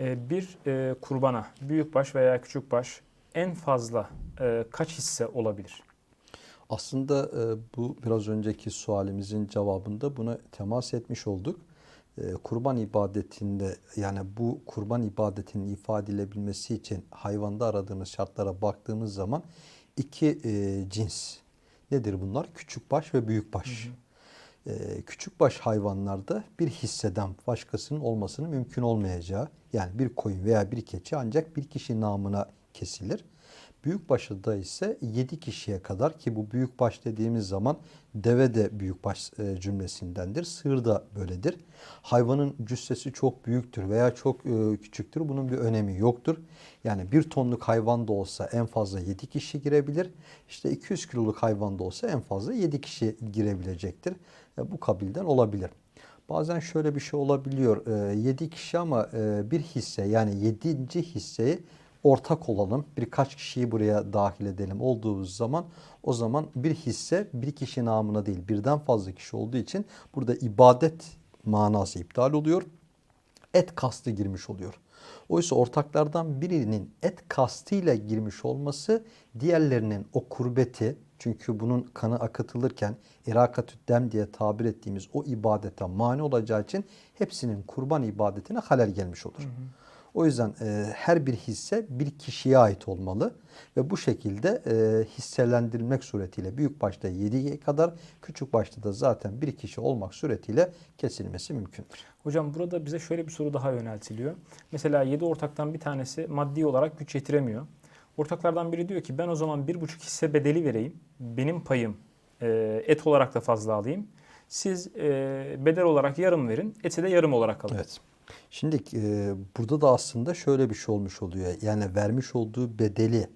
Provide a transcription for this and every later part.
Ee, Bir e, kurbana büyükbaş veya küçükbaş en fazla e, kaç hisse olabilir? Aslında e, bu biraz önceki sualimizin cevabında buna temas etmiş olduk. Kurban ibadetinde yani bu kurban ibadetinin ifade edilebilmesi için hayvanda aradığımız şartlara baktığımız zaman iki cins. Nedir bunlar? Küçükbaş ve büyükbaş. E, küçükbaş hayvanlarda bir hisseden başkasının olmasının mümkün olmayacağı yani bir koyun veya bir keçi ancak bir kişi namına kesilir. Büyükbaşta ise 7 kişiye kadar ki bu büyükbaş dediğimiz zaman deve de büyükbaş e, cümlesindendir. Sığır da böyledir. Hayvanın cüssesi çok büyüktür veya çok e, küçüktür. Bunun bir önemi yoktur. Yani bir tonluk hayvan da olsa en fazla 7 kişi girebilir. İşte 200 kiloluk hayvan da olsa en fazla 7 kişi girebilecektir. E, bu kabilden olabilir. Bazen şöyle bir şey olabiliyor. 7 kişi ama bir hisse yani 7. hisseyi ortak olalım. Birkaç kişiyi buraya dahil edelim olduğumuz zaman o zaman bir hisse bir kişi namına değil birden fazla kişi olduğu için burada ibadet manası iptal oluyor. Et kastı girmiş oluyor. Oysa ortaklardan birinin et kastıyla girmiş olması diğerlerinin o kurbeti çünkü bunun kanı akıtılırken irakatü dem diye tabir ettiğimiz o ibadete mani olacağı için hepsinin kurban ibadetine halel gelmiş olur. O yüzden e, her bir hisse bir kişiye ait olmalı ve bu şekilde e, hisselendirilmek suretiyle büyük başta 7'ye kadar küçük başta da zaten bir kişi olmak suretiyle kesilmesi mümkündür. Hocam burada bize şöyle bir soru daha yöneltiliyor. Mesela 7 ortaktan bir tanesi maddi olarak güç yetiremiyor. Ortaklardan biri diyor ki ben o zaman bir buçuk hisse bedeli vereyim. Benim payım e, et olarak da fazla alayım. Siz e, bedel olarak yarım verin. Eti de yarım olarak alın. Evet. Şimdi e, burada da aslında şöyle bir şey olmuş oluyor. Yani vermiş olduğu bedeli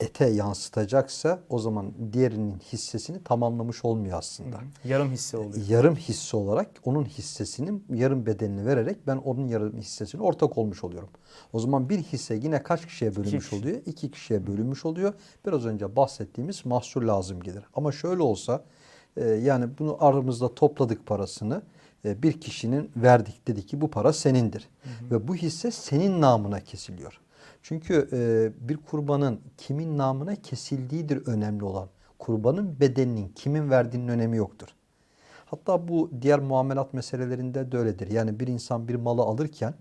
ete yansıtacaksa o zaman diğerinin hissesini tamamlamış olmuyor aslında. Yarım hisse oluyor. Yarım hisse olarak onun hissesinin yarım bedelini vererek ben onun yarım hissesine ortak olmuş oluyorum. O zaman bir hisse yine kaç kişiye bölünmüş kişi. oluyor? İki kişiye bölünmüş oluyor. Biraz önce bahsettiğimiz mahsur lazım gelir. Ama şöyle olsa yani bunu aramızda topladık parasını bir kişinin verdik dedi ki bu para senindir. Ve bu hisse senin namına kesiliyor. Çünkü e, bir kurbanın kimin namına kesildiğidir önemli olan. Kurbanın bedeninin kimin verdiğinin önemi yoktur. Hatta bu diğer muamelat meselelerinde de öyledir. Yani bir insan bir malı alırken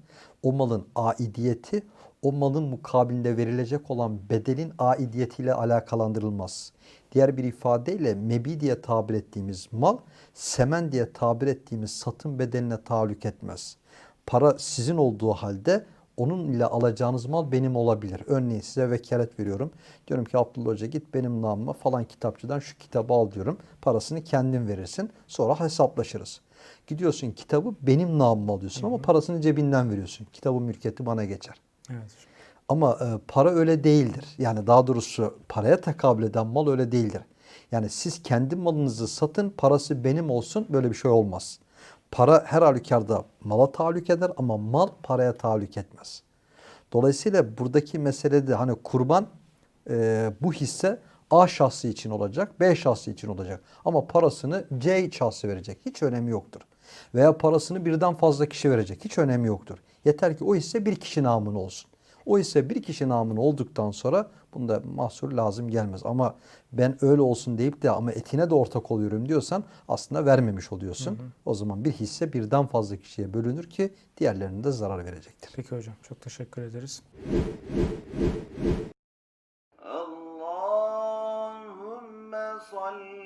o malın aidiyeti o malın mukabilinde verilecek olan bedelin aidiyetiyle alakalandırılmaz. Diğer bir ifadeyle mebi diye tabir ettiğimiz mal semen diye tabir ettiğimiz satın bedeline tahallük etmez. Para sizin olduğu halde onun ile alacağınız mal benim olabilir. Örneğin size vekalet veriyorum. Diyorum ki Abdullah Hoca git benim namıma falan kitapçıdan şu kitabı al diyorum. Parasını kendin verirsin. Sonra hesaplaşırız. Gidiyorsun kitabı benim namıma alıyorsun ama parasını cebinden veriyorsun. Kitabın mülkiyeti bana geçer. Evet. Ama e, para öyle değildir. Yani daha doğrusu paraya tekabül eden mal öyle değildir. Yani siz kendi malınızı satın, parası benim olsun böyle bir şey olmaz. Para her halükarda mala tahallük eder ama mal paraya tahallük etmez. Dolayısıyla buradaki meselede hani kurban e, bu hisse A şahsı için olacak, B şahsı için olacak. Ama parasını C şahsı verecek. Hiç önemi yoktur. Veya parasını birden fazla kişi verecek. Hiç önemi yoktur. Yeter ki o hisse bir kişi namına olsun. O ise bir kişi namına olduktan sonra bunda mahsur lazım gelmez. Ama ben öyle olsun deyip de ama etine de ortak oluyorum diyorsan aslında vermemiş oluyorsun. Hı hı. O zaman bir hisse birden fazla kişiye bölünür ki diğerlerine de zarar verecektir. Peki hocam çok teşekkür ederiz. Allahümme salli